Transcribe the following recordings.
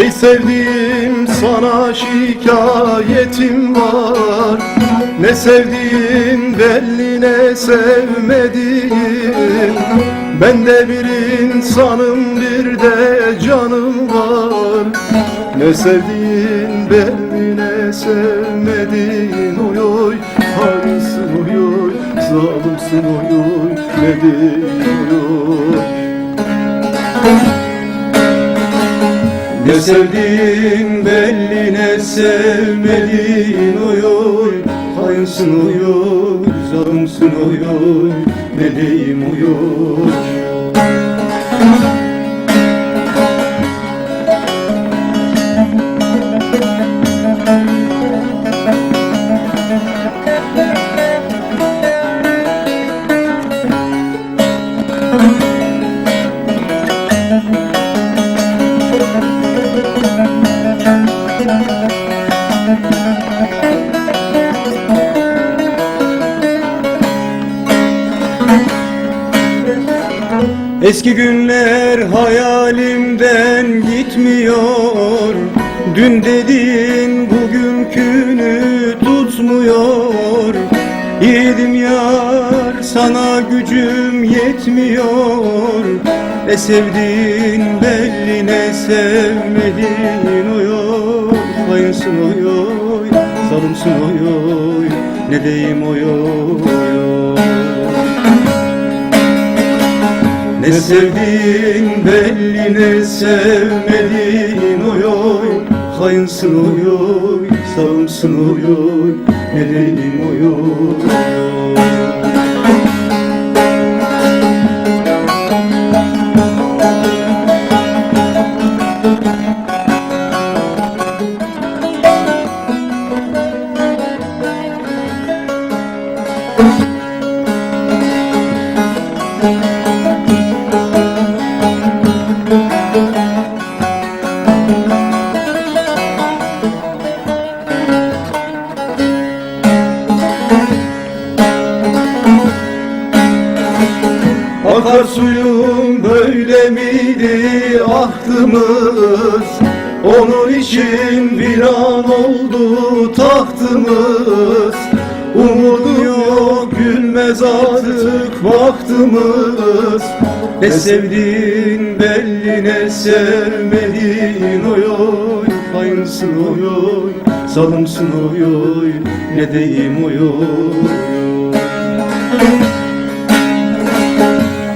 Ey sevdiğim sana şikayetim var. Ne sevdiğin belli ne sevmediğin. Ben de bir insanım bir de canım var. Ne sevdiğin belli ne sevmediğin. Oy oy hainsin oy oy zalimsin oy oy Ne diyeyim oy oy Ne sevdiğin belli ne sevmediğin oy oy Hainsin oy oy, zalimsin oy oy diyeyim oy oy Eski günler hayalimden gitmiyor. Dün dediğin bugünkünü tutmuyor. Yiğidim yar sana gücüm yetmiyor. Ne sevdiğin belli ne sevmediğin oy. Oy Hayırsın oy oy, zalimsin oy oy. Ne diyeyim oy oy ne sevdiğin belli ne sevmediğin oy oy Hainsin oy oy, sağımsın oy oy Ne diyeyim oy oy Akar suyun böyle miydi ahtımız Onun için bir an oldu tahtımız. Umudum yok gülmez artık baktımız Ne sevdiğin belli ne sevmediğin oy oy Hainsin oy oy zalimsin oy Ne diyeyim oy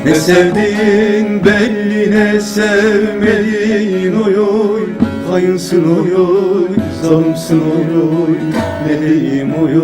ne sevdiğin belli ne sevmediğin oy oy. Hainsin oy oy, zalimsin oy Ne diyeyim oy